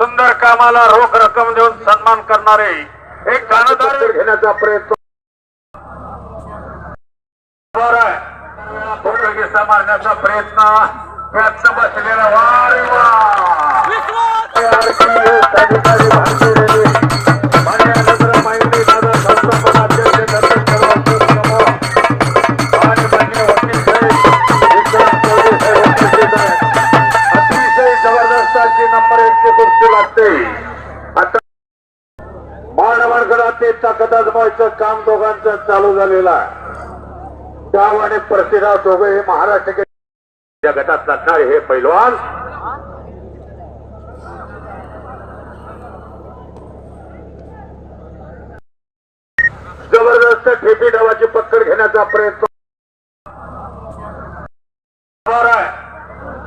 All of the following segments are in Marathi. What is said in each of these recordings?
सुंदर कामाला रोख रक्कम देऊन सन्मान करणारे एक कानदार घेण्याचा प्रयत्न मारण्याचा प्रयत्न. यात बसलेला वा. रे वा ते ताकद आजमायचं काम दोघांचं चालू झालेलं आहे. डाव आणि प्रतिभा दोघे हे महाराष्ट्र के- गटात लढणारे हे पैलवान. जबरदस्त ठेपी डावाची पकड घेण्याचा प्रयत्न.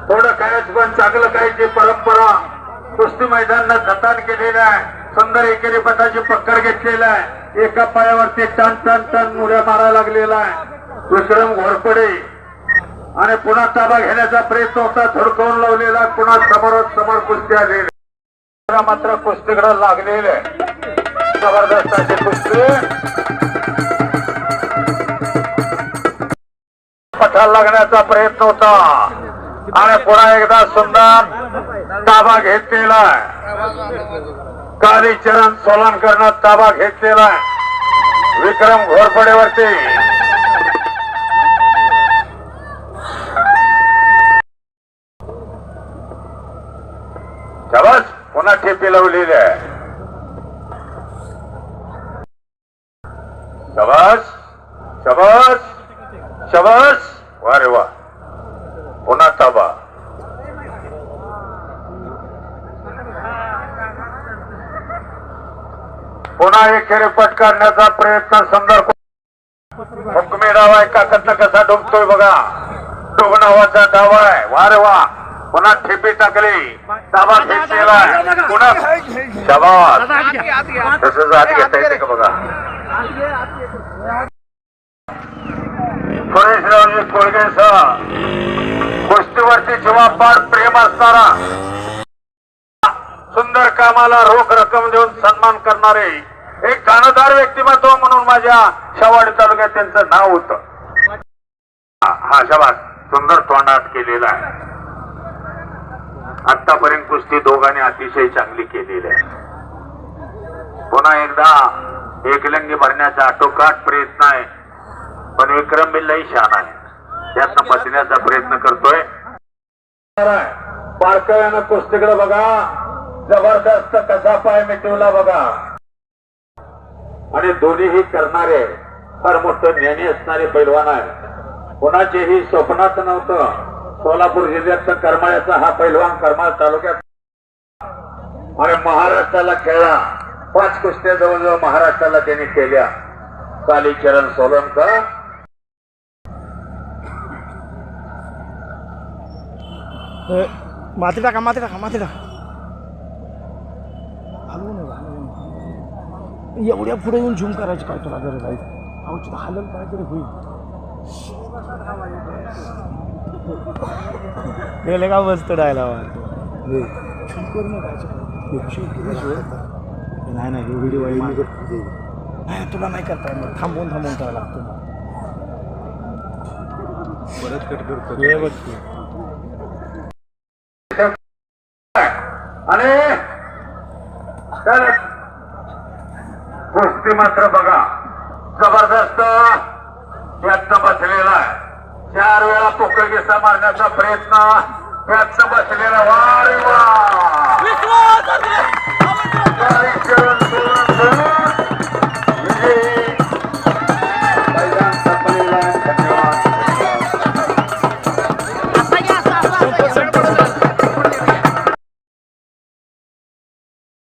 थोडं कायच पण चांगलं काय जी परंपरा. कुस्ती मैदानात जतन केलेलं आहे. सुंदर एकेरी पदाची पक्कर घेतलेला आहे. एका पायावरती टन टन टन मुऱ्या मारायला लागलेला आहे. दुसरं घोरपडे. आणि पुन्हा ताबा घेण्याचा प्रयत्न होता. धडकवून लावलेला पुन्हा समोर समोर कुस्ती आलेली मात्र कुस्तीकडे लागलेलं आहे. जबरदस्त अशी कुस्ती. पठाला लागण्याचा प्रयत्न होता. आणि पुन्हा एकदा सुंदर ताबा घेतलेला आहे. कालीचरण सोलनकरनं ताबा घेतलेला विक्रम घोरपडेवरती. शाबास पुन्हा ठेपी लावलेली आहे. शाबास शाबास शाबास. वा रे वा. पुन्हा ताबा. पुन्हा एकेरी पट काढण्याचा प्रयत्न संदर्भ हुकमी डाव आहे कसा डुबतोय बघा. डोग नावाचा डाव आहे. वा रे वा पुन्हा ठेपी टाकली. घेतलेला आहे. पुन्हा शाबास. तसंच आत घेता येते का बघा? सुरेशरावजी गोष्टीवरती जीवापाड प्रेम असणारा सुंदर कामाला रोख रक्कम देऊन सन्मान करणारे एक कानदार व्यक्तिमत्व म्हणून माझ्या शवाड तालुक्यात त्यांचं नाव होत. हा शबास सुंदर तोंडात केलेला आहे. आतापर्यंत कुस्ती दोघांनी अतिशय चांगली केलेली आहे. पुन्हा एकदा एकलंगी भरण्याचा आटोकाट प्रयत्न आहे पण विक्रम बिल्लाही शान आहे. त्यातनं बसण्याचा प्रयत्न करतोय. पारकव्यानं कुस्तीकडे बघा जबरदस्त कसा पाय मिटवला बघा. आणि दोन्हीही करणारे फार मोठं ज्ञानी असणारे पैलवान आहे कोणाचेही स्वप्नात नव्हतं. सोलापूर जिल्ह्यातलं करमाळ्याचा हा पैलवान करमाळ तालुक्यात. आणि महाराष्ट्राला खेळला पाच कुस्त्या जवळजवळ महाराष्ट्राला त्यांनी केल्या. कालीचरण सोलंकर. माती टाका माती टाका माती टाका. एवढ्या पुढे येऊन झूम करायची काय तुला गरज आहे? अहो हलल काहीतरी होईल. गेले का बसतो डायला झूम करू नका नाही नाही हे व्हिडिओ नाही तुला नाही करता येणार. थांबवून थांबवून करायला लागतो मला. परत कट करतो. हे बघ तू. आणि तर गोष्टी मात्र बघा. जबरदस्त यात बसलेला आहे. चार वेळा पोकळगीसा मारण्याचा प्रयत्न यात बसलेला वारे वा